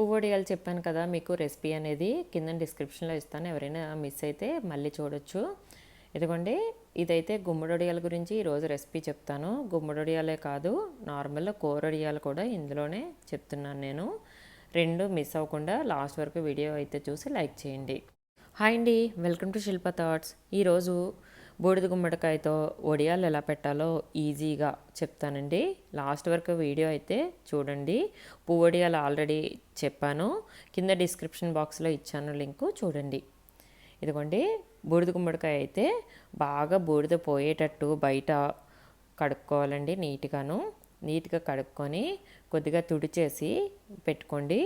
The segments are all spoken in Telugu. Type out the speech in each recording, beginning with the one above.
పువ్వొడియాలు చెప్పాను కదా మీకు రెసిపీ అనేది కింద డిస్క్రిప్షన్లో ఇస్తాను. ఎవరైనా మిస్ అయితే మళ్ళీ చూడొచ్చు. ఇదిగోండి ఇదైతే గుమ్మడొడియాల గురించి ఈరోజు రెసిపీ చెప్తాను. గుమ్మడొడియాలే కాదు నార్మల్ కూరడియాలు కూడా ఇందులోనే చెప్తున్నాను నేను. రెండు మిస్ అవ్వకుండా లాస్ట్ వరకు వీడియో అయితే చూసి లైక్ చేయండి. హాయ్ అండి వెల్కమ్ టు శిల్ప థాట్స్ ఈరోజు బూడిద గుమ్మడికాయతో వడియాలు ఎలా పెట్టాలో ఈజీగా చెప్తానండి. లాస్ట్ వరకు వీడియో అయితే చూడండి. పువ్వడియాలు ఆల్రెడీ చెప్పాను. కింద డిస్క్రిప్షన్ బాక్స్లో ఇచ్చాను లింకు. చూడండి. ఇదిగోండి. బూడిద గుమ్మడికాయ అయితే బాగా బూడిద పోయేటట్టు బయట కడుక్కోవాలండి నీట్గాను. నీట్గా కడుక్కొని కొద్దిగా తుడిచేసి పెట్టుకోండి.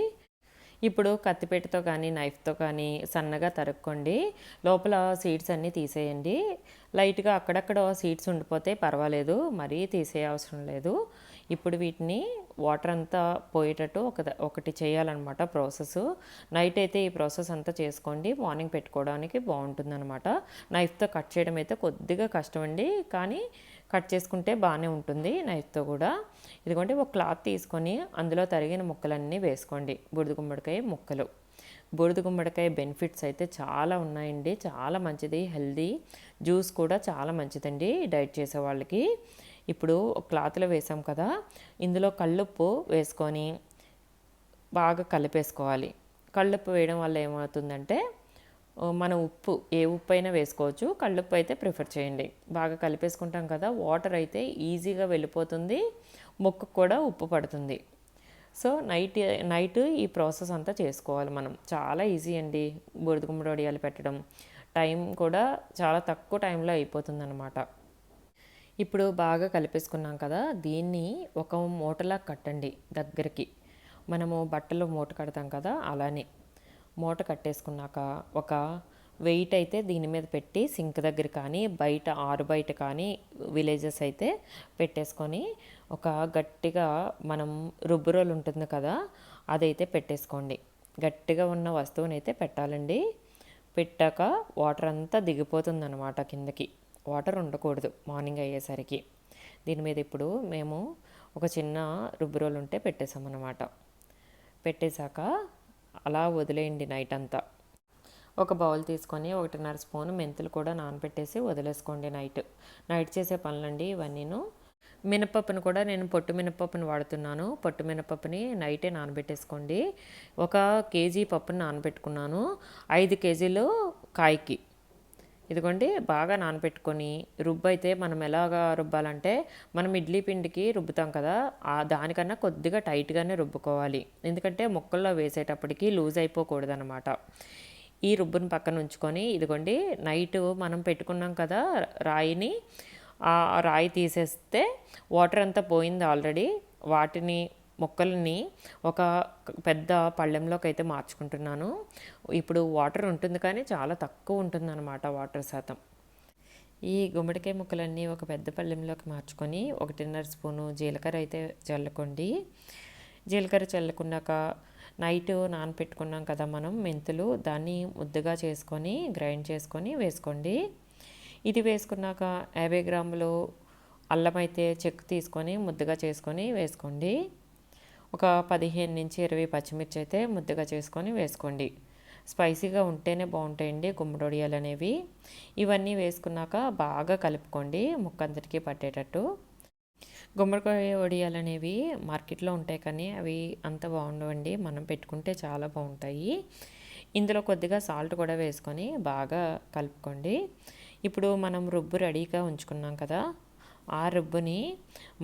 ఇప్పుడు కత్తిపేటతో కానీ నైఫ్తో కానీ సన్నగా తరుక్కోండి. లోపల సీడ్స్ అన్నీ తీసేయండి. లైట్గా అక్కడక్కడ సీడ్స్ ఉండిపోతే పర్వాలేదు. మరీ తీసే అవసరం లేదు. ఇప్పుడు వీటిని వాటర్ అంతా పోయేటట్టు ఒక ఒకటి చేయాలన్నమాట ప్రాసెస్. నైట్ అయితే ఈ ప్రాసెస్ అంతా చేసుకోండి. మార్నింగ్ పెట్టుకోవడానికి బాగుంటుందన్నమాట. నైఫ్తో కట్ చేయడం అయితే కొద్దిగా కష్టం అండి కానీ కట్ చేసుకుంటే బాగానే ఉంటుంది నైఫ్తో కూడా. ఇదిగోండి ఒక క్లాత్ తీసుకొని అందులో తరిగిన ముక్కలన్నీ వేసుకోండి. బుడిద గుమ్మడికాయ ముక్కలు. బూడిద గుమ్మడికాయ బెనిఫిట్స్ అయితే చాలా ఉన్నాయండి. చాలా మంచిది హెల్దీ. జ్యూస్ కూడా చాలా మంచిదండి డైట్ చేసే వాళ్ళకి. ఇప్పుడు క్లాత్లో వేసాం కదా ఇందులో కళ్ళుప్పు వేసుకొని బాగా కలిపేసుకోవాలి. కళ్ళుప్పు వేయడం వల్ల ఏమవుతుందంటే మన ఉప్పు ఏ ఉప్పు అయినా వేసుకోవచ్చు. కళ్ళుప్పు అయితే ప్రిఫర్ చేయండి. బాగా కలిపేసుకుంటాం కదా వాటర్ అయితే ఈజీగా వెళ్ళిపోతుంది ముక్కు కూడా ఉప్పు పడుతుంది. సో నైట్ నైట్ ఈ ప్రాసెస్ అంతా చేసుకోవాలి మనం. చాలా ఈజీ అండి బూడిద గుమ్మడి వడియాలు పెట్టడం. టైం కూడా చాలా తక్కువ టైంలో అయిపోతుంది అనమాట ఇప్పుడు బాగా కలిపేసుకున్నాం కదా దీన్ని ఒక మూటలా కట్టండి దగ్గరికి. మనము బట్టలు మూట కడతాం కదా అలానే మూట కట్టేసుకున్నాక ఒక వెయిట్ అయితే దీని మీద పెట్టి సింక్ దగ్గర కానీ బయట ఆరు బయట కానీ విలేజెస్ అయితే పెట్టేసుకొని ఒక గట్టిగా మనం రుబ్బురోలు ఉంటుంది కదా అదైతే పెట్టేసుకోండి. గట్టిగా ఉన్న వస్తువునైతే పెట్టాలండి. పెట్టాక వాటర్ అంతా దిగిపోతుంది అనమాట కిందకి. వాటర్ ఉండకూడదు మార్నింగ్ అయ్యేసరికి. దీని మీద ఇప్పుడు మేము ఒక చిన్న రుబ్బురోలు ఉంటే పెట్టేసామన్నమాట. పెట్టేశాక అలా వదిలేయండి నైట్ అంతా. ఒక బౌల్ తీసుకొని ఒకటిన్నర స్పూన్ మెంతులు కూడా నానబెట్టేసి వదిలేసుకోండి నైట్. నైట్ చేసే పనులండి ఇవన్నీను. మినపప్పును కూడా నేను పొట్టు మినపప్పుని వాడుతున్నాను. పొట్టు మినపప్పుని నైటే నానబెట్టేసుకోండి. ఒక కేజీ పప్పుని నానబెట్టుకున్నాను. ఐదు కేజీలు కాయకి. ఇదిగోండి బాగా నానబెట్టుకొని రుబ్బు అయితే మనం ఎలాగా రుబ్బాలంటే మనం ఇడ్లీ పిండికి రుబ్బుతాం కదా ఆ దానికన్నా కొద్దిగా టైట్గానే రుబ్బుకోవాలి. ఎందుకంటే ముక్కల్లో వేసేటప్పటికి లూజ్ అయిపోకూడదనమాట ఈ రుబ్బుని పక్కన ఉంచుకొని ఇదిగోండి నైట్ మనం పెట్టుకున్నాం కదా రాయిని ఆ రాయి తీసేస్తే వాటర్ అంతా పోయింది ఆల్రెడీ. వాటిని మొక్కల్ని ఒక పెద్ద పళ్ళెంలోకి అయితే మార్చుకుంటున్నాను. ఇప్పుడు వాటర్ ఉంటుంది కానీ చాలా తక్కువ ఉంటుంది అనమాట వాటర్ శాతం. ఈ గుమ్మడికాయ ముక్కలన్నీ ఒక పెద్ద పళ్ళెంలోకి మార్చుకొని ఒకటిన్నర స్పూను జీలకర్ర అయితే చల్లుకోండి. జీలకర్ర చల్లుకున్నాక నైట్ నానపెట్టుకున్నాం కదా మనం మెంతులు దాన్ని ముద్దగా చేసుకొని గ్రైండ్ చేసుకొని వేసుకోండి. ఇది వేసుకున్నాక యాభై గ్రాములు అల్లం అయితే చెక్కు తీసుకొని ముద్దగా చేసుకొని వేసుకోండి. ఒక పదిహేను నుంచి ఇరవై పచ్చిమిర్చి అయితే ముద్దగా చేసుకొని వేసుకోండి. స్పైసీగా ఉంటేనే బాగుంటాయండి గుమ్మడొడియాలు అనేవి. ఇవన్నీ వేసుకున్నాక బాగా కలుపుకోండి ముక్కందరికీ పట్టేటట్టు. గుమ్మడికాయ వడియాలు అనేవి మార్కెట్లో ఉంటాయి కానీ అవి అంత బాగుండవండి. మనం పెట్టుకుంటే చాలా బాగుంటాయి. ఇందులో కొద్దిగా సాల్ట్ కూడా వేసుకొని బాగా కలుపుకోండి. ఇప్పుడు మనం రుబ్బు రెడీగా ఉంచుకున్నాం కదా ఆ రుబ్బుని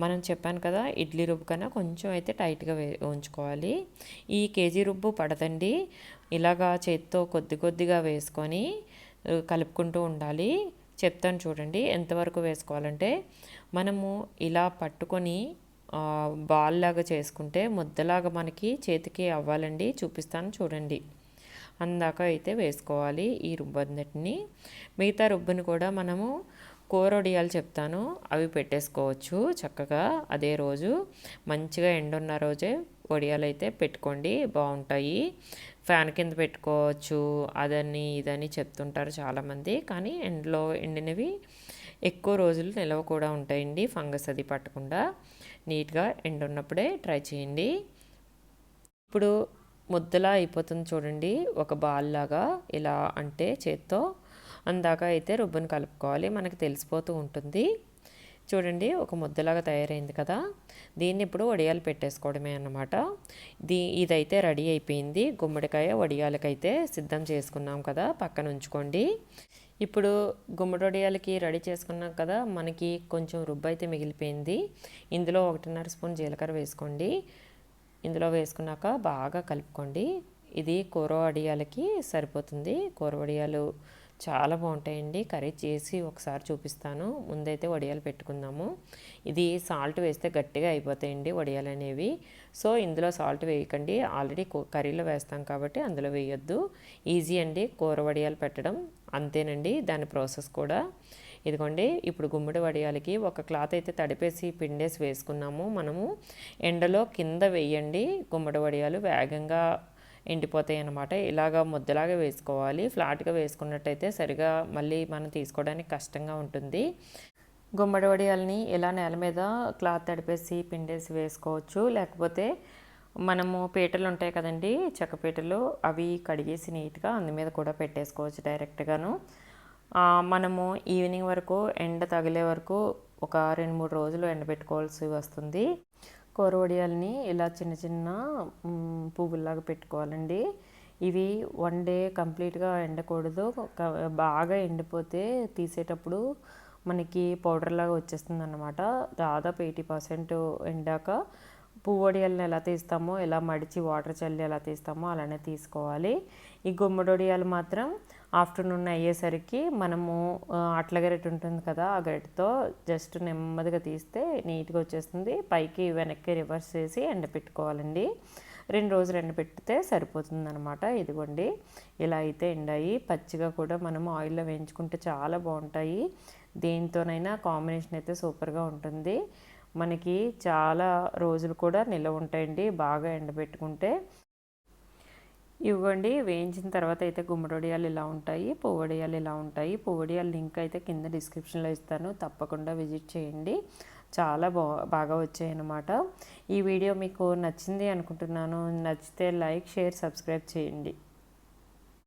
మనం చెప్పాను కదా ఇడ్లీ రుబ్బు కన్నా కొంచెం అయితే టైట్గా వే ఉంచుకోవాలి. ఈ కేజీ రుబ్బు పడదండి. ఇలాగా చేత్తో కొద్ది కొద్దిగా వేసుకొని కలుపుకుంటూ ఉండాలి. చెప్తాను చూడండి ఎంతవరకు వేసుకోవాలంటే మనము ఇలా పట్టుకొని బాల్ లాగా చేసుకుంటే ముద్దలాగా మనకి చేతికి అవ్వాలండి. చూపిస్తాను చూడండి. అందాక అయితే వేసుకోవాలి ఈ రుబ్బు అన్నిటిని మిగతా రుబ్బుని కూడా మనము కూర వడియాలు చెప్తాను. అవి పెట్టేసుకోవచ్చు చక్కగా. అదే రోజు మంచిగా ఎండున్న రోజే వడియాలు అయితే పెట్టుకోండి. బాగుంటాయి. ఫ్యాన్ కింద పెట్టుకోవచ్చు. అదని ఇదని చెప్తుంటారు చాలామంది. కానీ ఎండలో ఎండినవి ఎక్కువ రోజులు నిల్వ కూడా ఉంటాయండి. ఫంగస్ అది పట్టకుండా నీట్గా ఎండున్నప్పుడే ట్రై చేయండి. ఇప్పుడు ముద్దలా అయిపోతుంది చూడండి. ఒక బాల్ లాగా ఇలా అంటే చేత్తో అందాక అయితే రుబ్బుని కలుపుకోవాలి. మనకి తెలిసిపోతూ ఉంటుంది. చూడండి ఒక ముద్దలాగా తయారైంది కదా. దీన్ని ఇప్పుడు వడియాలు పెట్టేసుకోవడమే అన్నమాట. దీ ఇదైతే రెడీ అయిపోయింది. గుమ్మడికాయ వడియాలకైతే సిద్ధం చేసుకున్నాం కదా. పక్కన ఉంచుకోండి. ఇప్పుడు గుమ్మడి వడియాలకి రెడీ చేసుకున్నాం కదా. మనకి కొంచెం రుబ్బు అయితే మిగిలిపోయింది. ఇందులో ఒకటిన్నర స్పూన్ జీలకర్ర వేసుకోండి. ఇందులో వేసుకున్నాక బాగా కలుపుకోండి. ఇది కూర వడియాలకి సరిపోతుంది. కూర వడియాలు చాలా బాగుంటాయండి. కర్రీ చేసి ఒకసారి చూపిస్తాను. ముందైతే వడియాలు పెట్టుకుందాము. ఇది సాల్ట్ వేస్తే గట్టిగా అయిపోతాయండి వడియాలు అనేవి. సో ఇందులో సాల్ట్ వేయకండి. ఆల్రెడీ కర్రీలో వేస్తాం కాబట్టి అందులో వేయొద్దు. ఈజీ అండి కూర వడియాలు పెట్టడం. అంతేనండి దాని ప్రాసెస్ కూడా. ఇదిగోండి ఇప్పుడు గుమ్మడి వడియాలకి ఒక క్లాత్ అయితే తడిపేసి పిండేసి వేసుకున్నాము మనము. ఎండలో కింద వేయండి గుమ్మడి వడియాలు. వేగంగా ఎండిపోతాయి అన్నమాట ఇలాగ ముద్దలాగా వేసుకోవాలి. ఫ్లాట్గా వేసుకున్నట్టయితే సరిగా మళ్ళీ మనం తీసుకోవడానికి కష్టంగా ఉంటుంది. గుమ్మడి వడియాలని ఇలా నేల మీద క్లాత్ తడిపేసి పిండేసి వేసుకోవచ్చు. లేకపోతే మనము పీటలు ఉంటాయి కదండి చెక్క పీటలు అవి కడిగేసి నీట్గా అందు మీద కూడా పెట్టేసుకోవచ్చు డైరెక్ట్గాను. మనము ఈవినింగ్ వరకు ఎండ తగిలే వరకు ఒక రెండు మూడు రోజులు ఎండబెట్టుకోవాల్సి వస్తుంది. కూర వడియాలని ఇలా చిన్న చిన్న పువ్వుల్లాగా పెట్టుకోవాలండి. ఇవి వన్ డే కంప్లీట్గా ఎండకూడదు. బాగా ఎండిపోతే తీసేటప్పుడు మనకి పౌడర్ లాగా వచ్చేస్తుంది అనమాట దాదాపు ఎయిటీ పర్సెంట్ ఎండాక పువ్వొడియాలను ఎలా తీస్తామో ఎలా మడిచి వాటర్ చల్లి ఎలా తీస్తామో అలానే తీసుకోవాలి. ఈ గుమ్మడొడియాలు మాత్రం ఆఫ్టర్నూన్ అయ్యేసరికి మనము అట్ల గరిట ఉంటుంది కదా ఆ గరిటెతో జస్ట్ నెమ్మదిగా తీస్తే నీట్గా వచ్చేస్తుంది. పైకి వెనక్కి రివర్స్ చేసి ఎండపెట్టుకోవాలండి. రెండు రోజులు ఎండపెట్టితే సరిపోతుంది అనమాట ఇదిగోండి ఇలా అయితే ఎండాయి. పచ్చిగా కూడా మనం ఆయిల్లో వేయించుకుంటే చాలా బాగుంటాయి. దేనితోనైనా కాంబినేషన్ అయితే సూపర్గా ఉంటుంది. మనకి చాలా రోజులు కూడా నిల్వ ఉంటాయండి. బాగా ఎండబెట్టుకుంటే ఇవ్వండి. వేయించిన తర్వాత అయితే గుమ్మడొడియాలు ఇలా ఉంటాయి పువ్వడియాలు ఇలా ఉంటాయి. పువ్వొడియాల లింక్ అయితే కింద డిస్క్రిప్షన్లో ఇస్తాను. తప్పకుండా విజిట్ చేయండి. చాలా బా బాగా వచ్చాయన్నమాట. ఈ వీడియో మీకు నచ్చింది అనుకుంటున్నాను. నచ్చితే లైక్ షేర్ సబ్స్క్రైబ్ చేయండి.